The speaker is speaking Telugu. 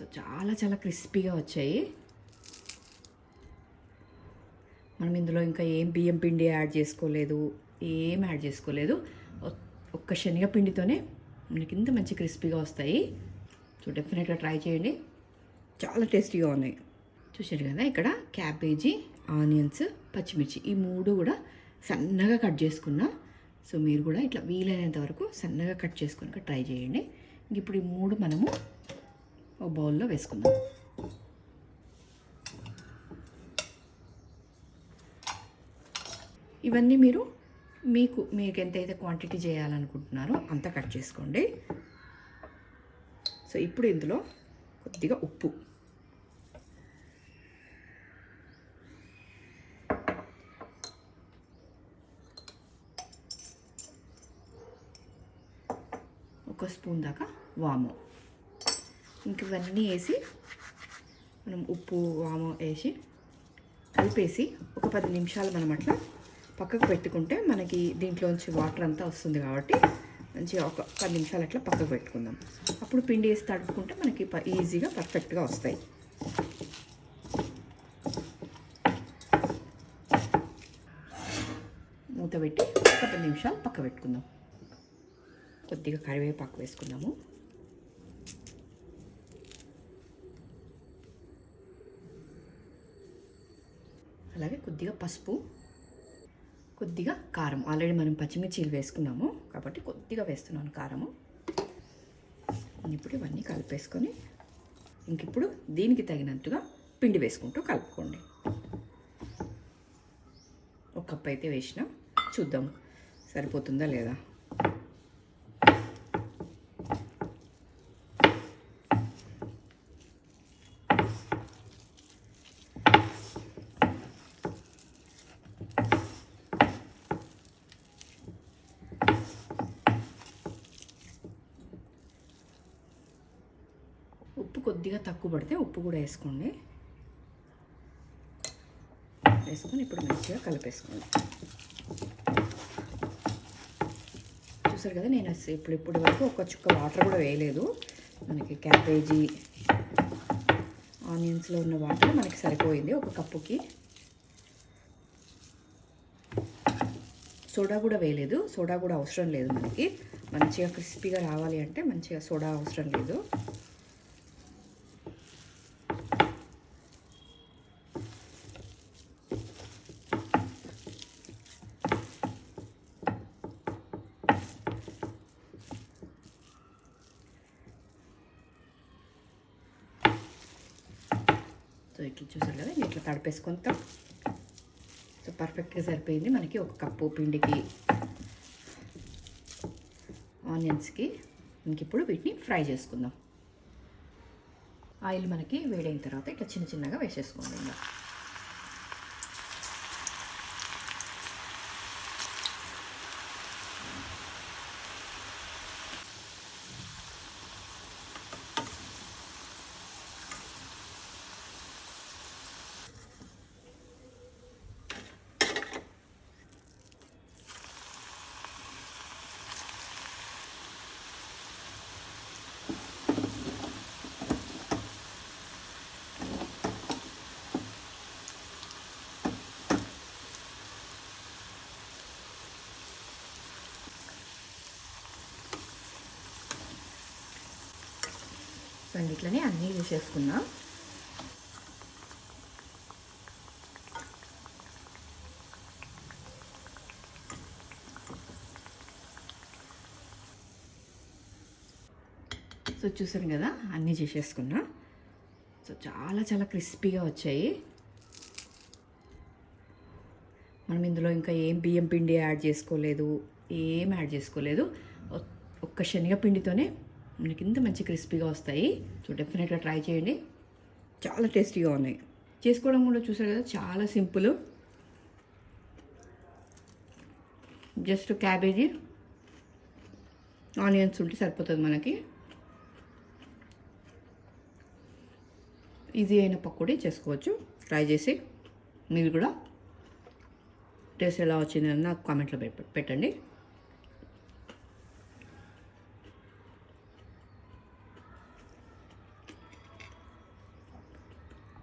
సో చాలా చాలా క్రిస్పీగా వచ్చాయి. మనం ఇందులో ఇంకా ఏం బియ్యం పిండి యాడ్ చేసుకోలేదు ఏం యాడ్ చేసుకోలేదు. ఒక్క శనగపిండితోనే మనకి ఇంత మంచి క్రిస్పీగా వస్తాయి. సో డెఫినెట్గా ట్రై చేయండి. చాలా టేస్టీగా ఉన్నాయి. చూశారు కదా ఇక్కడ క్యాబేజీ ఆనియన్స్ పచ్చిమిర్చి ఈ మూడు కూడా సన్నగా కట్ చేసుకున్నా. సో మీరు కూడా ఇట్లా వీలైనంత వరకు సన్నగా కట్ చేసుకుని ట్రై చేయండి. ఇంక ఇప్పుడు ఈ మూడు మనము ఒక బౌల్లో వేసుకుందాం. ఇవన్నీ మీరు మీకు మీకు ఎంతైతే క్వాంటిటీ చేయాలనుకుంటున్నారో అంత కట్ చేసుకోండి. సో ఇప్పుడు ఇందులో కొద్దిగా ఉప్పు. ఒక స్పూన్ దాకా వాము. ఇంక ఇవన్నీ వేసి మనం ఉప్పు వాము వేసి కలిపేసి ఒక పది నిమిషాలు మనం అట్లా పక్కకు పెట్టుకుంటే మనకి దీంట్లోంచి వాటర్ అంతా వస్తుంది కాబట్టి మంచిగా ఒక పది నిమిషాలు అట్లా పక్కకు పెట్టుకుందాం. అప్పుడు పిండి వేసి తడుపుకుంటే మనకి ప- ఈజీగా పర్ఫెక్ట్గా వస్తాయి. మూత పెట్టి ఒక పది నిమిషాలు పక్క పెట్టుకుందాం. కొద్దిగా కరివేపాకు వేసుకుందాము. అలాగే కొద్దిగా పసుపు కొద్దిగా కారం ఆల్రెడీ మనం పచ్చిమిర్చీలు వేసుకున్నాము కాబట్టి కొద్దిగా వేస్తున్నాను కారము. ఇప్పుడు ఇవన్నీ కలిపేసుకొని ఇంక ఇప్పుడు దీనికి తగినట్టుగా పిండి వేసుకుంటూ కలుపుకోండి. ఒక కప్ అయితే వేసినాం చూద్దాం సరిపోతుందా లేదా? ఉప్పు కొద్దిగా తక్కువ పడితే ఉప్పు కూడా వేసుకోండి. వేసుకొని ఇప్పుడు మంచిగా కలిపేసుకోండి. చూసారు కదా నేను ఇప్పుడు ఇప్పుడు వరకు ఒక చుక్క వాటర్ కూడా వేయలేదు. మనకి క్యాబేజీ ఆనియన్స్లో ఉన్న వాటర్ మనకి సరిపోయింది ఒక కప్పుకి. సోడా కూడా వేయలేదు. సోడా కూడా అవసరం లేదు మనకి. మంచిగా క్రిస్పీగా రావాలి అంటే మంచిగా సోడా అవసరం లేదు. సో ఇట్లా చూసారు కదా ఇట్లా తడిపేసుకుంటాం. సో పర్ఫెక్ట్గా సరిపోయింది. మనకి ఒక కప్పు పిండికి ఆనియన్స్కి. ఇంక ఇప్పుడు వీటిని ఫ్రై చేసుకుందాం. ఆయిల్ మనకి వేడైన తర్వాత ఇట్లా చిన్న చిన్నగా వేసేసుకోండి ఇంకా ఇట్లనే అన్నీ చేసేసుకుందాం సో చూసాను కదా అన్నీ చేసేసుకున్నా సో చాలా చాలా క్రిస్పీగా వచ్చాయి. మనం ఇందులో ఇంకా ఏం బియ్యం పిండి యాడ్ చేసుకోలేదు ఏం యాడ్ చేసుకోలేదు. ఒ- ఒక్క శనగపిండితోనే మనకి ఇంత మంచి క్రిస్పీగా వస్తాయి. సో డెఫినెట్గా ట్రై చేయండి. చాలా టేస్టీగా ఉన్నాయి. చేసుకోవడం కూడా చూసారు కదా చాలా సింపుల్. జస్ట్ క్యాబేజీ ఆనియన్స్ ఉంటే సరిపోతుంది మనకి. ఈజీ అయిన పకోడీ చేసుకోవచ్చు. ట్రై చేసి మీరు కూడా టేస్ట్ ఎలా వచ్చిందని నాకు కామెంట్లో పెట్టండి.